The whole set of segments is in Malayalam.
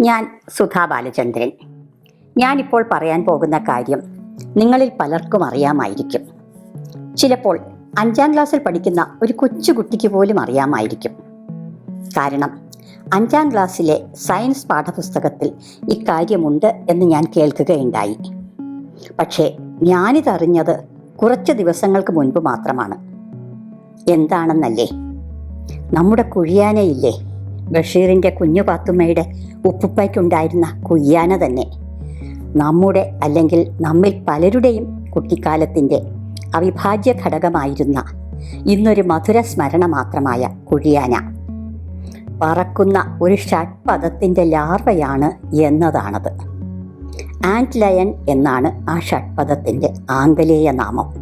ഞാൻ സുധാ ബാലചന്ദ്രൻ. ഞാനിപ്പോൾ പറയാൻ പോകുന്ന കാര്യം നിങ്ങളിൽ പലർക്കും അറിയാമായിരിക്കും. ചിലപ്പോൾ അഞ്ചാം ക്ലാസ്സിൽ പഠിക്കുന്ന ഒരു കൊച്ചു കുട്ടിക്ക് പോലും അറിയാമായിരിക്കും. കാരണം അഞ്ചാം ക്ലാസ്സിലെ സയൻസ് പാഠപുസ്തകത്തിൽ ഇക്കാര്യമുണ്ട് എന്ന് ഞാൻ കേൾക്കുകയുണ്ടായി. പക്ഷേ ഞാനിതറിഞ്ഞത് കുറച്ച് ദിവസങ്ങൾക്ക് മുൻപ് മാത്രമാണ്. എന്താണെന്നല്ലേ? നമ്മുടെ കുഴിയാനയില്ലേ? ബഷീറിന്റെ കുഞ്ഞു പാത്തുമ്മയുടെ ഉപ്പുപ്പയ്ക്കുണ്ടായിരുന്ന കുയ്യാന തന്നെ. നമ്മുടെ അല്ലെങ്കിൽ നമ്മിൽ പലരുടെയും കുട്ടിക്കാലത്തിന്റെ അവിഭാജ്യ ഘടകമായിരുന്ന ഇന്നൊരു മധുര സ്മരണ മാത്രമായ കുഴിയാന. പറക്കുന്ന ഒരു ഷഡ്പദത്തിന്റെ ലാർവയാണ് എന്നതാണത്. ആൻഡ് ലയൻ എന്നാണ് ആ ഷഡ്പദത്തിന്റെ ആംഗലേയ നാമം.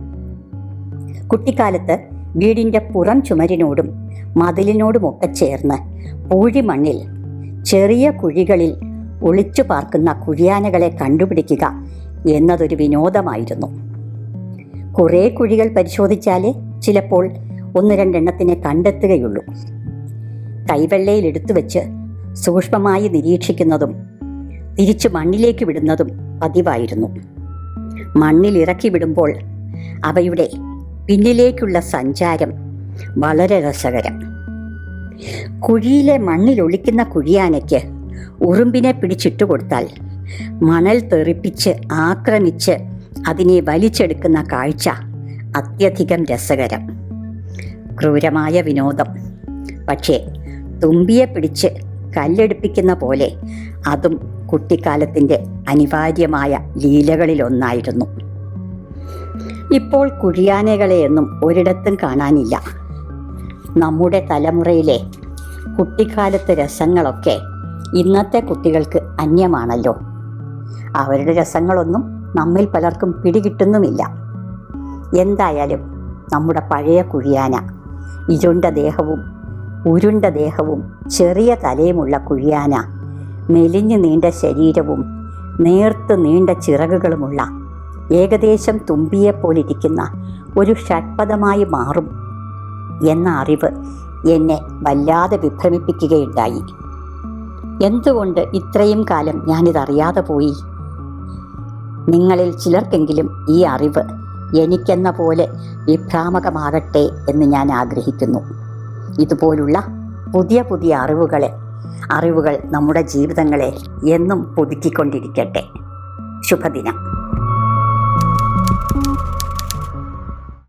കുട്ടിക്കാലത്ത് വീടിന്റെ പുറം ചുമരിനോടും മതിലിനോടുമൊക്കെ ചേർന്ന് പൂഴിമണ്ണിൽ ചെറിയ കുഴികളിൽ ഒളിച്ചു പാർക്കുന്ന കുഴിയാനകളെ കണ്ടുപിടിക്കുക എന്നതൊരു വിനോദമായിരുന്നു. കുറേ കുഴികൾ പരിശോധിച്ചാലേ ചിലപ്പോൾ ഒന്ന് രണ്ടെണ്ണത്തിനെ കണ്ടെത്തുകയുള്ളൂ. കൈവെള്ളയിൽ എടുത്തു വെച്ച് സൂക്ഷ്മമായി നിരീക്ഷിക്കുന്നതും തിരിച്ചു മണ്ണിലേക്ക് വിടുന്നതും പതിവായിരുന്നു. മണ്ണിൽ ഇറക്കി വിടുമ്പോൾ അവയുടെ പിന്നിലേക്കുള്ള സഞ്ചാരം വളരെ രസകരം. കുഴിയിലെ മണ്ണിൽ ഒളിക്കുന്ന കുഴിയാനയ്ക്ക് ഉറുമ്പിനെ പിടിച്ചിട്ട് കൊടുത്താൽ മണൽ തെറിപ്പിച്ച് ആക്രമിച്ച് അതിനെ വലിച്ചെടുക്കുന്ന കാഴ്ച അത്യധികം രസകരം. ക്രൂരമായ വിനോദം. പക്ഷേ തുമ്പിയെ പിടിച്ച് കല്ലെടുപ്പിക്കുന്ന പോലെ അതും കുട്ടിക്കാലത്തിന്റെ അനിവാര്യമായ ലീലകളിലൊന്നായിരുന്നു. ഇപ്പോൾ കുഴിയാനകളെയൊന്നും ഒരിടത്തും കാണാനില്ല. നമ്മുടെ തലമുറയിലെ കുട്ടിക്കാലത്തെ രസങ്ങളൊക്കെ ഇന്നത്തെ കുട്ടികൾക്ക് അന്യമാണല്ലോ. അവരുടെ രസങ്ങളൊന്നും നമ്മിൽ പലർക്കും പിടികിട്ടുന്നുമില്ല. എന്തായാലും നമ്മുടെ പഴയ കുഴിയാന ഇരുണ്ട ദേഹവും ഉരുണ്ട ദേഹവും ചെറിയ തലയുമുള്ള കുഴിയാന മെലിഞ്ഞു നീണ്ട ശരീരവും നേർത്ത് നീണ്ട ചിറകുകളുമുള്ള ഏകദേശം തുമ്പിയെപ്പോലിരിക്കുന്ന ഒരു ഷഡ്പദമായി മാറും എന്ന അറിവ് എന്നെ വല്ലാതെ വിഭ്രമിപ്പിക്കുകയുണ്ടായി. എന്തുകൊണ്ട് ഇത്രയും കാലം ഞാനിതറിയാതെ പോയി? നിങ്ങളിൽ ചിലർക്കെങ്കിലും ഈ അറിവ് എനിക്കെന്ന പോലെ വിഭ്രാമകമാകട്ടെ എന്ന് ഞാൻ ആഗ്രഹിക്കുന്നു. ഇതുപോലുള്ള പുതിയ പുതിയ അറിവുകളെ അറിവുകൾ നമ്മുടെ ജീവിതങ്ങളെ എന്നും പുതുക്കിക്കൊണ്ടിരിക്കട്ടെ. ശുഭദിനം.